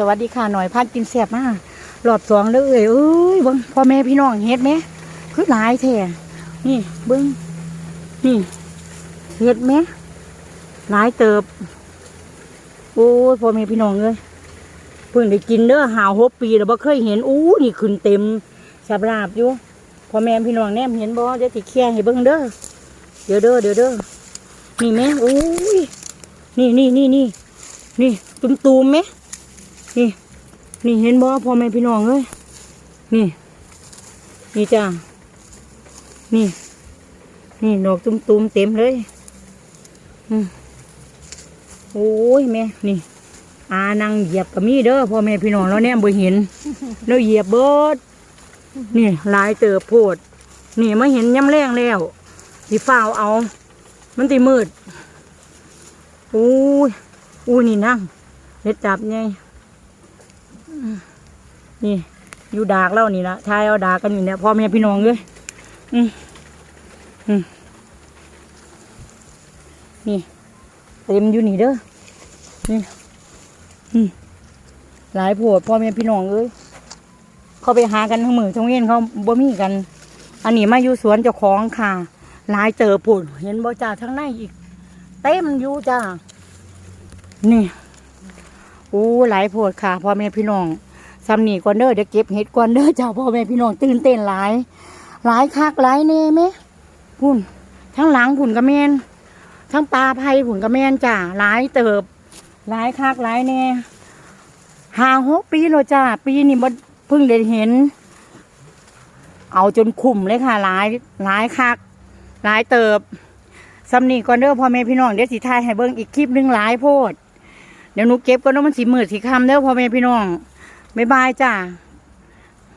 สวัสดีค่ะหน่อยพากินแซ่บมากรอบสองเลยเอ้ยเอ้ยบิ้งพ่อแม่พี่น้องเฮ็ดไหมคือหลายแท้นี่เบิ้งนี่เฮ็ดไหมหลายเติบโอ้ยพ่อแม่พี่น้องเลยเพิ่งได้กินเด้อหาวหกปีแล้วบ่เคยเห็นอู้นี่ขึ้นเต็มสับราบอยู่พ่อแม่พี่น้องแนมเห็นบ่เดี๋ยวสิเคลียร์ให้เบิ่งเด้อเดี๋ยวเด้อเดี๋ยวเด้อนี่แม่โอ้ยนี่นี่นี่นี่นี่ตุ้มตูมไหม นี่ นี่เห็นบ่พ่อแม่พี่น้องเอ้ยนี่ นี่จ้านี่ นี่ดอกตุ้มๆเต็มเลยอืมโอ้ยแม่นี่อานั่งเหยียบกับมีเด้อพ่อแม่พี่น้องแล้วเนี่ยบ่เห็น แล้วเหยียบเบิดนี่ลายเติบโพด นี่มาเห็นย้ำแรงแล้วสีฟ้าวเอา มันตีมืดโอ้ยอู้นี่นั่งเฮ็ดจับไง นี่ อยู่ดากแล้วนี่ละทายเอาดากกันอยู่เนี่ยพ่อแม่พี่น้องเลยอืมอืมนี่เต็มอยู่นี่เด้อนี่อืมหลายโผดพ่อแม่พี่น้องเอ้ยเขาไปหากันทั้งมือทั้งเย็นเขาบ่มีกัน อันนี้มาอยู่สวนเจ้าของค่ะหลายเจอผุดเห็นบ่จ่าทั้งในอีก เต็มอยู่จ้านี่ อ้หลายโผดค่ะพ่อแม่พี่น้องซ้ำนี่ก่อนเด้อเดี๋ยวเก็บเห็ดก่อนเด้อจ้าพ่อแม่พี่น้องตื่นเต้นหลาย หลายคักหลายเน่ไหมพุ่นทั้งหลังพุ่นกระเมนทั้งปลาไผ่ผุ่นกระแมนจ้าหลายเติบ หลายคักหลายแน่หาหกปีแล้วจ้าปีนี้บ่เพิ่งได้เห็น เอาจนคุ้มเลยค่ะ หลายหลายคักหลายเติบสำนีก่อนเด้อพ่อแม่พี่น้องเดี๋ยวสิทายให้เบิ่งอีกคลิปหนึงหลายโพด เดี๋ยวหนูเก็บก่อนเนาะมันสีมืดสีคำเด้อพ่อแม่พี่น้องบ๊ายบายจ้า